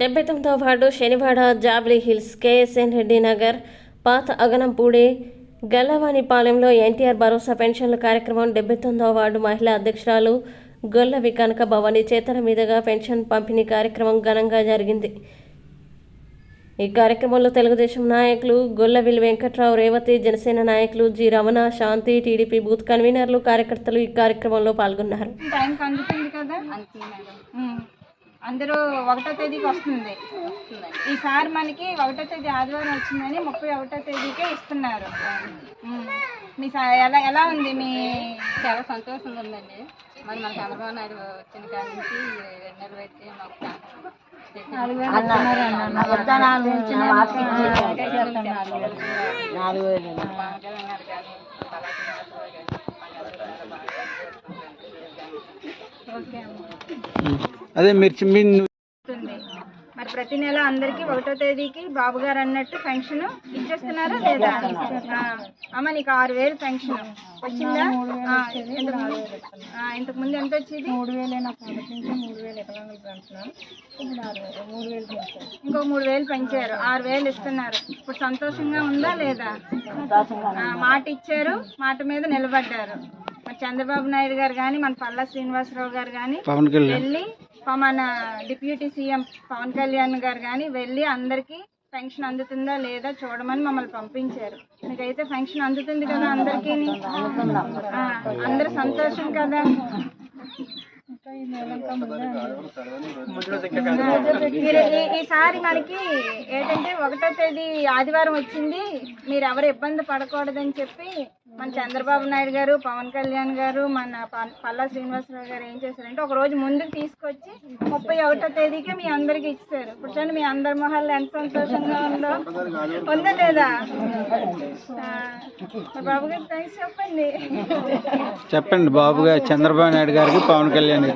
డెబ్బై తొమ్మిదవ వార్డు శనివాడ జాబ్లీ హిల్స్ కేఎస్ఎన్ రెడ్డి నగర్ పాత అగనంపూడి గల్లవాణిపాలెంలో ఎన్టీఆర్ భరోసా పెన్షన్ల కార్యక్రమం డెబ్బై తొమ్మిదవ వార్డు మహిళా అధ్యక్షురాలు గొల్లవి కనక భవాని చేతల మీదుగా పెన్షన్ పంపిణీ కార్యక్రమం ఘనంగా జరిగింది. ఈ కార్యక్రమంలో తెలుగుదేశం నాయకులు గొల్లవిల్లి వెంకట్రావు రేవతి జనసేన నాయకులు G Ramana Shanti TDP booth conveners కార్యకర్తలు ఈ కార్యక్రమంలో పాల్గొన్నారు. అందరూ ఒకటో తేదీకి వస్తుంది ఈసారి మనకి ఒకటో తేదీ ఆదివారం వచ్చిందని ముప్పై ఒకటో తేదీకే ఇస్తున్నారు. మీ ఎలా ఎలా ఉంది మీ చాలా సంతోషంగా ఉందండి మరి మన చంద్రబాబు నాయుడు వచ్చిన కాడి నుంచి నెరవేర్చి మాకు నాలుగు వేలు పవన్ కళ్యాణ్ గారు కానీ పల్లా శ్రీనివాసరావు గారు ఓకే అమ్మ. అదే మీరు చి- మీ వస్తుంది. మరి ప్రతి నెల అందరికి ఒకటో తేదీకి బాబు గారు అన్నట్టు పెన్షన్ ఇచ్చేస్తున్నారా లేదా? అమ్మ నీకు ఆరు వేలు పెన్షన్ వచ్చిందా? ఆ, ఇంతకు ముందు- ఎంత వచ్చేది? మూడు వేలు మూడు వేలు ఇంకో మూడు వేలు పెంచారు. ఆరు వేలు ఇస్తున్నారు. ఇప్పుడు సంతోషంగా ఉందా లేదా? ఆ, మాట ఇచ్చారు. మాట మీద నిలబడ్డారు. చంద్రబాబు నాయుడు గారు కానీ మన పల్లా శ్రీనివాసరావు గారు కానీ వెళ్ళి మన డిప్యూటీ సీఎం పవన్ కళ్యాణ్ గారు కానీ వెళ్ళి అందరికి పెన్షన్ అందుతుందా లేదా చూడమని మమ్మల్ని పంపించారు. మీకైతే పెన్షన్ అందుతుంది కదా అందరికీ అందరు సంతోషం కదా. మీరు ఈ- ఈసారి మనకి ఏంటంటే ఒకటో తేదీ ఆదివారం వచ్చింది. మీరు ఎవరు ఇబ్బంది పడకూడదని చెప్పి మన చంద్రబాబు నాయుడు గారు పవన్ కళ్యాణ్ గారు మన ప- పల్లా శ్రీనివాసరావు గారు ఏం చేశారంటే ఒక రోజు ముందుకు తీసుకొచ్చి ముప్పై ఒకటో తేదీకే మీ అందరికి ఇచ్చారు ఇప్పుడు చూడండి మీ అందరి మొహాల్లో ఎంత సంతోషంగా ఉందో. ఉందా లేదా? బాబు గారు థ్యాంక్స్ చెప్పండి. చెప్పండి బాబు గారు చంద్రబాబు నాయుడు గారికి పవన్ కళ్యాణ్